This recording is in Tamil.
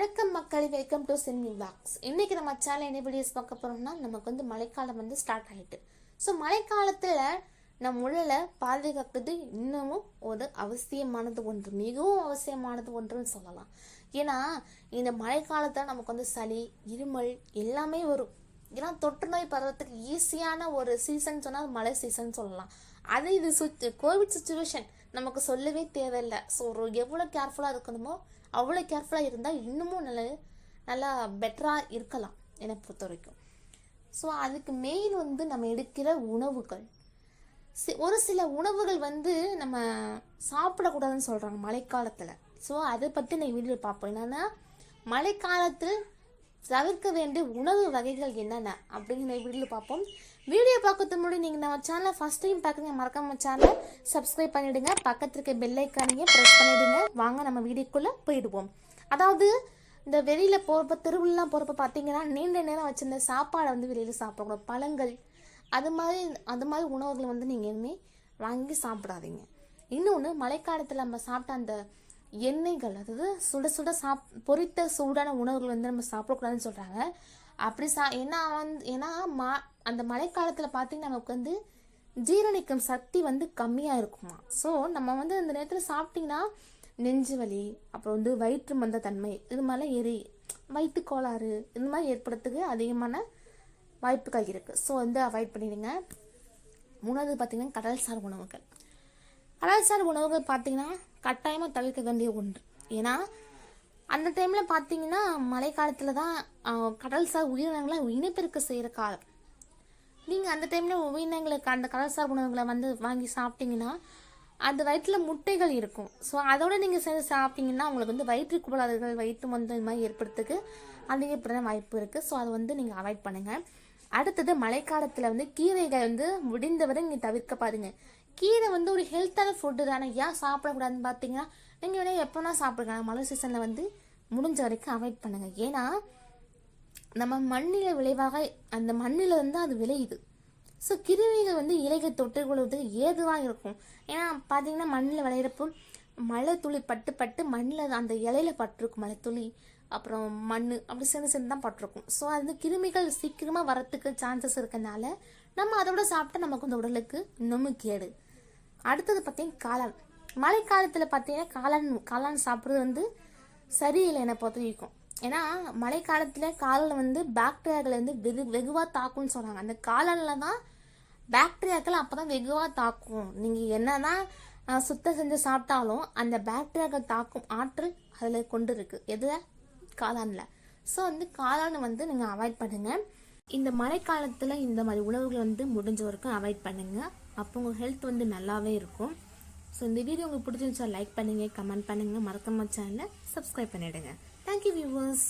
வணக்கம் மக்களே வெல்கம் டு சிம்மி பிளாக்ஸ் இன்றைக்கி நம்ம சேனல் என்ன வீடியோஸ் பார்க்க போகிறோம்னா நமக்கு வந்து மழைக்காலம் வந்து ஸ்டார்ட் ஆகிட்டு ஸோ மழைக்காலத்தில் நம் உடலை பாதுகாக்கிறது இன்னமும் ஒரு அவசியமானது ஒன்று மிகவும் அவசியமானது ஒன்றுன்னு சொல்லலாம். ஏன்னா இந்த மழைக்காலத்தில் நமக்கு வந்து சளி இருமல் எல்லாமே வரும். ஏன்னா தொற்று நோய் பரவத்துக்கு ஈஸியான ஒரு சீசன் சொன்னால் மழை சீசன் சொல்லலாம். அது இது சுச்சு கோவிட் சுச்சுவேஷன் நமக்கு சொல்லவே தேவையில்லை. ஸோ ஒரு எவ்வளோ கேர்ஃபுல்லாக இருக்கணுமோ அவ்வளோ கேர்ஃபுல்லாக இருந்தால் இன்னமும் நல்ல நல்லா பெட்டராக இருக்கலாம் என்னை பொறுத்த வரைக்கும் ஸோ அதுக்கு மெயின் வந்து நம்ம எடுக்கிற உணவுகள். சி ஒரு சில உணவுகள் வந்து நம்ம சாப்பிடக்கூடாதுன்னு சொல்கிறாங்க மழைக்காலத்தில். ஸோ அதை பற்றி நான் வீடியோ பார்ப்போம். என்னென்னா மழைக்காலத்தில் தவிர்க்க வேண்டிய உணவு வகைகள் என்னென்ன அப்படிங்கிற வீடியோ பார்ப்போம். வீடியோ பார்க்கறது முன்னாடி நீங்கள் நம்ம சேனலை ஃபஸ்ட் டைம் பார்க்குறீங்க மறக்காம சேனலை சப்ஸ்கிரைப் பண்ணிவிடுங்க பக்கத்தில் இருக்க பெல் ப்ரெஸ் பண்ணிவிடுங்க வாங்க நம்ம வீடியோக்குள்ளே போயிடுவோம். அதாவது இந்த வெளியில் போகிறப்ப திருவிழா போகிறப்ப பார்த்தீங்கன்னா நீண்ட நேரம் வச்சிருந்த சாப்பாடை வந்து வெளியில் சாப்பிடக்கூடாது. பழங்கள் அது மாதிரி அது மாதிரி உணவுகளை வந்து நீங்கள் எதுவுமே வாங்கி சாப்பிடாதீங்க. இன்னொன்று மழைக்காலத்தில் நம்ம சாப்பிட்ட அந்த எண்ணெய்கள் அதாவது சுட சுட சாப் பொரித்த சூடான உணவுகள் வந்து நம்ம சாப்பிடக்கூடாதுன்னு சொல்கிறாங்க அப்படி சா ஏன்னா வந்து ஏன்னா மா அந்த மழைக்காலத்தில் பார்த்தீங்கன்னா நமக்கு வந்து ஜீரணிக்கும் சக்தி வந்து கம்மியாக இருக்குமா? ஸோ நம்ம வந்து அந்த நேரத்தில் சாப்பிட்டிங்கன்னா நெஞ்சு வலி அப்புறம் வந்து வயிற்று மந்த தன்மை இது மாதிரிலாம் எரி வயிற்று கோளாறு இந்த மாதிரி ஏற்படுறதுக்கு அதிகமான வாய்ப்புகள் இருக்குது ஸோ வந்து அவாய்ட் பண்ணிடுங்க. மூணாவது பார்த்திங்கன்னா கடல்சார் உணவுகள். கடல்சார் உணவுகள் பார்த்தீங்கன்னா கட்டாயமாக தவிர்க்க வேண்டிய ஒன்று. ஏன்னா அந்த டைமில் பார்த்தீங்கன்னா மழை காலத்தில் தான் கடல்சார் உயிரினங்களை இனப்பெருக்க செய்கிற காலம். நீங்கள் அந்த டைமில் உயிரினங்களுக்கு அந்த கடல்சார் உணவுகளை வந்து வாங்கி சாப்பிட்டீங்கன்னா அந்த வயிற்றில் முட்டைகள் இருக்கும். ஸோ அதோட நீங்கள் சேர்ந்து சாப்பிட்டீங்கன்னா உங்களுக்கு வந்து வயிற்று குபலாதர்கள் வயிற்று மந்தம் இது மாதிரி ஏற்படுறதுக்கு அதிகப்படியான வாய்ப்பு இருக்குது ஸோ அதை வந்து நீங்கள் அவாய்ட் பண்ணுங்கள் அடுத்தது மழைக்காலத்தில் வந்து கீரைகள் வந்து முடிந்தவரை நீங்கள் தவிர்க்க பாருங்க. கீரை வந்து ஒரு ஹெல்த்தான ஃபுட்டு தானே. ஏன் சாப்பிடக்கூடாதுன்னு பார்த்தீங்கன்னா நீங்கள் வேணால் எப்போனா சாப்பிடுங்க மழை சீசனில் வந்து முடிஞ்ச வரைக்கும் அவாய்ட் பண்ணுங்கள் ஏன்னா நம்ம மண்ணில் விளைவாக அந்த மண்ணில் வந்து அது விளையுது. ஸோ கிருமிகள் வந்து இலைகள் தொட்டு ஏதுவாக இருக்கும். ஏன்னா பார்த்தீங்கன்னா மண்ணில் விளையிறப்போ மழை துளி பட்டு பட்டு மண்ணில் அந்த இலையில பட்டிருக்கும் மழை துளி அப்புறம் மண் அப்படி சின்ன சேர்ந்து தான் பட்டிருக்கும். ஸோ அது வந்து கிருமிகள் சீக்கிரமாக வரத்துக்கு சான்சஸ் இருக்கனால நம்ம அதோட சாப்பிட்டா நமக்கு இந்த உடலுக்கு இன்னமும் கேடு. அடுத்தது பார்த்தீங்கன்னா காளான். மழைக்காலத்தில் பார்த்தீங்கன்னா காளான் காளான் சாப்பிட்றது வந்து சரியில்லை என்னை பொறுத்த வரைக்கும். ஏன்னா மழைக்காலத்தில் காலில் வந்து பாக்டீரியாக்கள் வந்து வெகு வெகுவாக தாக்கும்னு சொல்கிறாங்க அந்த காலனில் தான் பாக்டீரியாக்கள் அப்போ தான் வெகுவாக தாக்கும். நீங்கள் என்ன தான் சுத்தம் செஞ்சு சாப்பிட்டாலும் அந்த பாக்டீரியாக்கள் தாக்கும் ஆற்றல் அதில் கொண்டு இருக்குது எது? காளானில். ஸோ வந்து காளானை வந்து நீங்கள் அவாய்ட் பண்ணுங்கள் இந்த மழைக்காலத்தில் இந்த மாதிரி உணவுகளை வந்து முடிஞ்ச வரைக்கும் அவாய்ட் பண்ணுங்கள் அப்போ உங்கள் ஹெல்த் வந்து நல்லாவே இருக்கும். ஸோ இந்த வீடியோ உங்களுக்கு பிடிச்சிருந்துச்சா லைக் பண்ணுங்கள் கமெண்ட் பண்ணுங்கள் மறக்காம சேனலை சப்ஸ்கிரைப் பண்ணிவிடுங்க தேங்க்யூ வியூவர்ஸ்